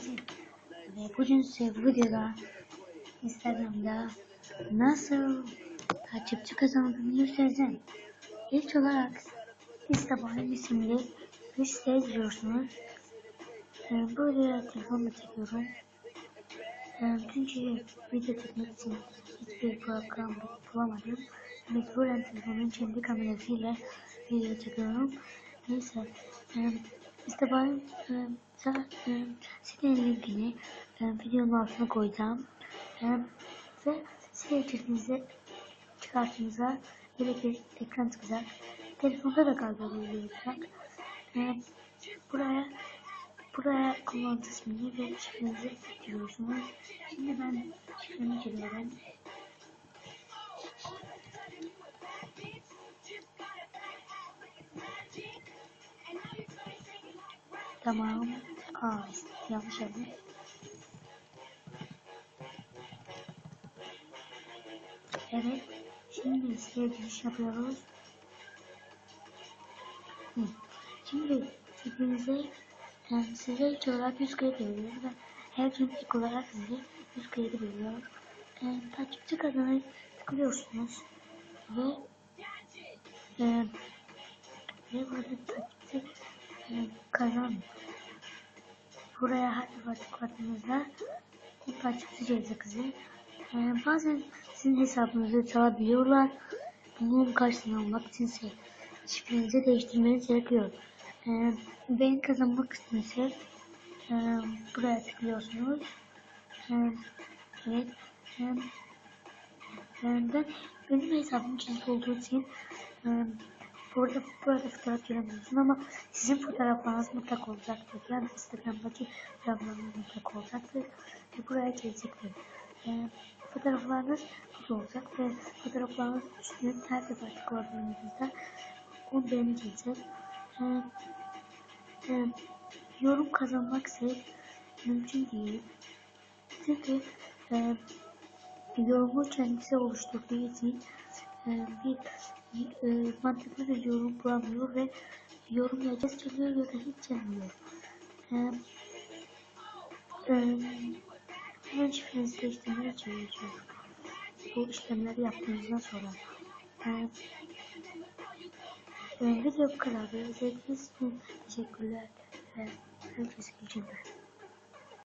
Ve bugün size videoda Instagram'da nasıl takipçi kazandığımı göstereceğim. İlk olarak Instagram isimli bir siteye giriyorsunuz. Ee, Böyle telefonla çekiyorum. Ee, Çünkü video çekmek için hiçbir program bulamadım. Mecburen telefonun kendi kamerasıyla video çekiyorum. Neyse. E, Instagram e, sa- e, sitenin linkini e, videonun altına koyacağım. E, ve site içerisinde karşınıza böyle bir ekran çıkacak. Telefonda da galiba böyle. E, buraya buraya kullanıcı ismini ve şifrenizi giriyorsunuz. Şimdi ben şifremi giriyorum. Tamam. Aa, yanlış yaptım. Evet. Şimdi siteye giriş yapıyoruz. Hı. Şimdi sitemize yani size ilk olarak 100 kredi veriyor ve her gün ilk olarak size 100 kredi veriyor. E, takipçi kazanı tıklıyorsunuz ve e, ve burada takipçi e, kazan buraya her defa tıkladığınızda bir takipçi gelecek size. E, bazen sizin hesabınızı çalabiliyorlar. Bunun karşısına almak için ise şifrenizi değiştirmeniz gerekiyor. E, ben kazanmak istiyorsa e, buraya tıklıyorsunuz. E, evet. E, e, ben, benim hesabım gizli olduğu için e, burada burada fotoğraf göremiyorsun ama sizin fotoğraflarınız mutlak olacaktır. Yani Instagram'daki fotoğraflarınız mutlak olacaktır ve buraya gelecektir. E, fotoğraflarınız burada olacak ve fotoğraflarınız üstüne her defa tıkladığınızda o benim gelecek. E, e, yorum kazanmak ise mümkün değil. Çünkü e, yorumu kendisi oluşturduğu için e, bir e, mantıklı bir yorum bulamıyor ve yorum ya geç geliyor ya da hiç gelmiyor. E, e, hemen şifrenizi değiştirmeye çalışıyor. Bu işlemleri yaptığınızdan sonra. E, e, video bu kadar. İzlediğiniz için teşekkürler. Ve herkese iyi günler.